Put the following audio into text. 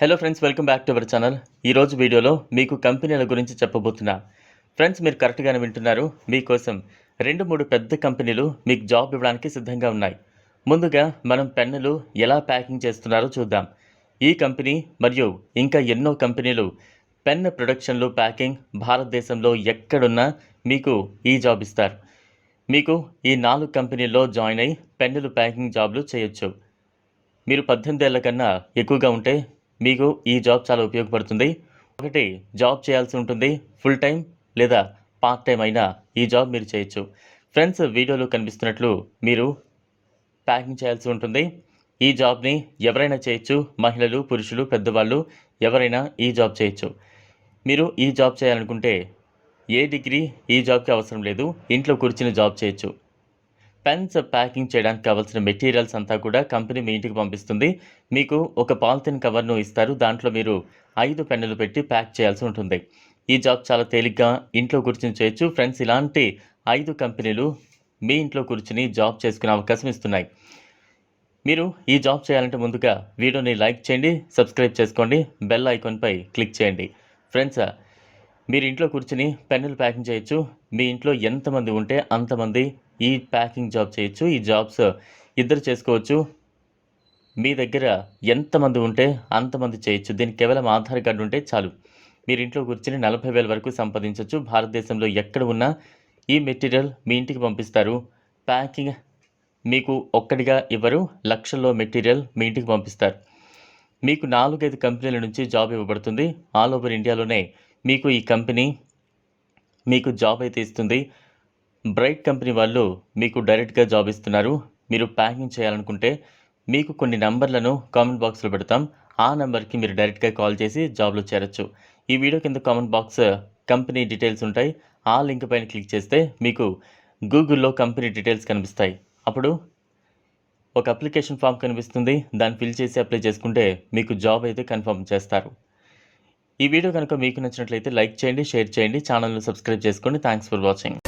Hello friends welcome back to our channel ఈరోజు వీడియోలో మీకు కంపెనీల గురించి చెప్పబోతున్నా. ఫ్రెండ్స్ మీరు కరెక్ట్గానే వింటున్నారు. మీకోసం రెండు మూడు పెద్ద కంపెనీలు మీకు జాబ్ ఇవ్వడానికి సిద్ధంగా ఉన్నాయి. ముందుగా మనం పెన్నులు ఎలా ప్యాకింగ్ చేస్తున్నారో చూద్దాం. ఈ కంపెనీ మరియు ఇంకా ఎన్నో కంపెనీలు పెన్ ప్రొడక్షన్లు ప్యాకింగ్ భారతదేశంలో ఎక్కడున్నా మీకు ఈ జాబ్ ఇస్తారు. మీకు ఈ నాలుగు కంపెనీల్లో జాయిన్ అయి పెన్నులు ప్యాకింగ్ జాబ్లు చేయొచ్చు. మీరు పద్దెనిమిది ఏళ్ళ కన్నా ఎక్కువగా ఉంటే మీకు ఈ జాబ్ చాలా ఉపయోగపడుతుంది. ఒకటి జాబ్ చేయాల్సి ఉంటుంది. ఫుల్ టైం లేదా పార్ట్ టైం అయినా ఈ జాబ్ మీరు చేయొచ్చు. ఫ్రెండ్స్ వీడియోలో కనిపిస్తున్నట్లు మీరు ప్యాకింగ్ చేయాల్సి ఉంటుంది. ఈ జాబ్ని ఎవరైనా చేయొచ్చు. మహిళలు పురుషులు పెద్దవాళ్ళు ఎవరైనా ఈ జాబ్ చేయొచ్చు. మీరు ఈ జాబ్ చేయాలనుకుంటే ఏ డిగ్రీ ఈ జాబ్కి అవసరం లేదు. ఇంట్లో కూర్చుని జాబ్ చేయొచ్చు. పెన్స్ ప్యాకింగ్ చేయడానికి కావాల్సిన మెటీరియల్స్ అంతా కూడా కంపెనీ మీ ఇంటికి పంపిస్తుంది. మీకు ఒక పాలిథిన్ కవర్ను ఇస్తారు. దాంట్లో మీరు ఐదు పెన్నులు పెట్టి ప్యాక్ చేయాల్సి ఉంటుంది. ఈ జాబ్ చాలా తేలిగ్గా ఇంట్లో కూర్చుని చేయొచ్చు. ఫ్రెండ్స్ ఇలాంటి ఐదు కంపెనీలు మీ ఇంట్లో కూర్చుని జాబ్ చేసుకునే అవకాశం ఇస్తున్నాయి. మీరు ఈ జాబ్ చేయాలంటే ముందుగా వీడియోని లైక్ చేయండి సబ్స్క్రైబ్ చేసుకోండి బెల్ ఐకాన్పై క్లిక్ చేయండి. ఫ్రెండ్స్ మీరు ఇంట్లో కూర్చుని పెన్నులు ప్యాకింగ్ చేయొచ్చు. మీ ఇంట్లో ఎంతమంది ఉంటే అంతమంది ఈ ప్యాకింగ్ జాబ్ చేయొచ్చు ఈ జాబ్స్ ఇద్దరు చేసుకోవచ్చు. మీ దగ్గర ఎంతమంది ఉంటే అంతమంది చేయొచ్చు. దీనికి కేవలం ఆధార్ కార్డు ఉంటే చాలు. మీరు ఇంట్లో కూర్చుని నలభై వేల వరకు సంపాదించవచ్చు భారతదేశంలో ఎక్కడ ఉన్నా ఈ మెటీరియల్ మీ ఇంటికి పంపిస్తారు. ప్యాకింగ్ మీకు ఒక్కడిగా ఇవ్వరు. లక్షల్లో మెటీరియల్ మీ ఇంటికి పంపిస్తారు. మీకు నాలుగైదు కంపెనీల నుంచి జాబ్ ఇవ్వబడుతుంది. ఆల్ ఓవర్ ఇండియాలోనే మీకు ఈ కంపెనీ మీకు జాబ్ అయితే ఇస్తుంది. బ్రైట్ కంపెనీ వాళ్ళు మీకు డైరెక్ట్గా జాబ్ ఇస్తున్నారు. మీరు ప్యాకింగ్ చేయాలనుకుంటే మీకు కొన్ని నంబర్లను కామెంట్ బాక్స్లో పెడతాం. ఆ నెంబర్కి మీరు డైరెక్ట్గా కాల్ చేసి జాబ్లో చేరొచ్చు. ఈ వీడియో కింద కామెంట్ బాక్స్ కంపెనీ డీటెయిల్స్ ఉంటాయి. ఆ లింక్ పైన క్లిక్ చేస్తే మీకు గూగుల్లో కంపెనీ డీటెయిల్స్ కనిపిస్తాయి. అప్పుడు ఒక అప్లికేషన్ ఫామ్ కనిపిస్తుంది. దాన్ని ఫిల్ చేసి అప్లై చేసుకుంటే మీకు జాబ్ అయితే కన్ఫర్మ్ చేస్తారు. ఈ వీడియో కనుక మీకు నచ్చినట్లయితే లైక్ చేయండి షేర్ చేయండి ఛానల్ను సబ్స్క్రైబ్ చేసుకోండి. Thanks for watching.